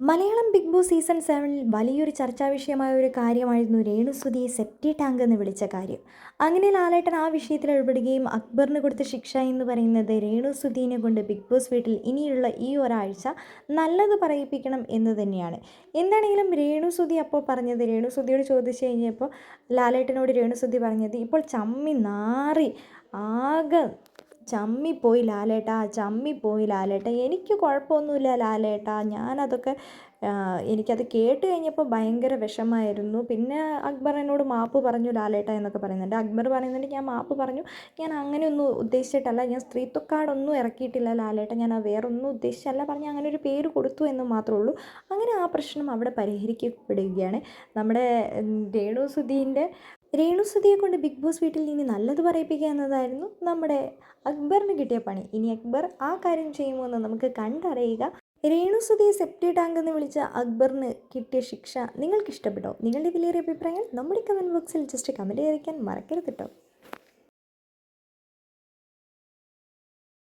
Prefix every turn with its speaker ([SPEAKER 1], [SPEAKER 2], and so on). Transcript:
[SPEAKER 1] Malayalam big boss season സെവനിൽ വലിയൊരു ചർച്ചാ വിഷയമായ ഒരു കാര്യമായിരുന്നു രേണുസുതിയെ സെപ്റ്റി ടാങ്ക് എന്ന് വിളിച്ച കാര്യം. അങ്ങനെ ലാലേട്ടൻ ആ വിഷയത്തിൽ ഇടപെടുകയും അക്ബറിന് കൊടുത്ത ശിക്ഷ എന്ന് പറയുന്നത് രേണുസുധീനെ കൊണ്ട് ബിഗ് ബോസ് വീട്ടിൽ ഇനിയുള്ള ഈ ഒരാഴ്ച നല്ലത് പറയിപ്പിക്കണം എന്ന് തന്നെയാണ്. എന്താണെങ്കിലും രേണുസുതി അപ്പോൾ പറഞ്ഞത് രേണുസുതിയോട് ചോദിച്ചു കഴിഞ്ഞപ്പോൾ ലാലേട്ടനോട് രേണുസുതി പറഞ്ഞത് ഇപ്പോൾ ചമ്മി നാറി ആകെ ചമ്മിപ്പോയി ലാലേട്ട ചമ്മിപ്പോയി ലാലേട്ട. എനിക്ക് കുഴപ്പമൊന്നുമില്ല ലാലേട്ട. ഞാനതൊക്കെ എനിക്കത് കേട്ട് കഴിഞ്ഞപ്പോൾ ഭയങ്കര വിഷമമായിരുന്നു പിന്നെ അക്ബർ എന്നോട് മാപ്പ് പറഞ്ഞു ലാലേട്ട എന്നൊക്കെ പറയുന്നുണ്ട്. അക്ബർ പറയുന്നുണ്ട് ഞാൻ മാപ്പ് പറഞ്ഞു. ഞാൻ അങ്ങനെയൊന്നും ഉദ്ദേശിച്ചിട്ടല്ല. ഞാൻ സ്ത്രീത്വക്കാടൊന്നും ഇറക്കിയിട്ടില്ല ലാലേട്ട. ഞാൻ വേറൊന്നും ഉദ്ദേശിച്ചല്ല. പറഞ്ഞ് അങ്ങനെ ഒരു പേര് കൊടുത്തു എന്ന് മാത്രമേ ഉള്ളൂ. അങ്ങനെ ആ പ്രശ്നം അവിടെ പരിഹരിക്കപ്പെടുകയാണ്. നമ്മുടെ രേണു സുധീന്റെ രേണുസുതിയെ കൊണ്ട് ബിഗ് ബോസ് വീട്ടിൽ നിന്ന് നല്ലത് പറയിപ്പിക്കുക എന്നതായിരുന്നു നമ്മുടെ അക്ബറിന് കിട്ടിയ പണി. ഇനി അക്ബർ ആ കാര്യം ചെയ്യുമോ എന്ന് നമുക്ക് കണ്ടറിയുക. രേണുസുതിയെ സെപ്റ്റി ടാങ്ക് എന്ന് വിളിച്ച അക്ബറിന് കിട്ടിയ ശിക്ഷ നിങ്ങൾക്ക് ഇഷ്ടപ്പെട്ടോ നിങ്ങളുടെ വിലയേറിയ അഭിപ്രായം നമ്മുടെ കമന്റ് ബോക്സിൽ ജസ്റ്റ് കമന്റ് ചെയ്യിക്കാൻ മറക്കരുത് കേട്ടോ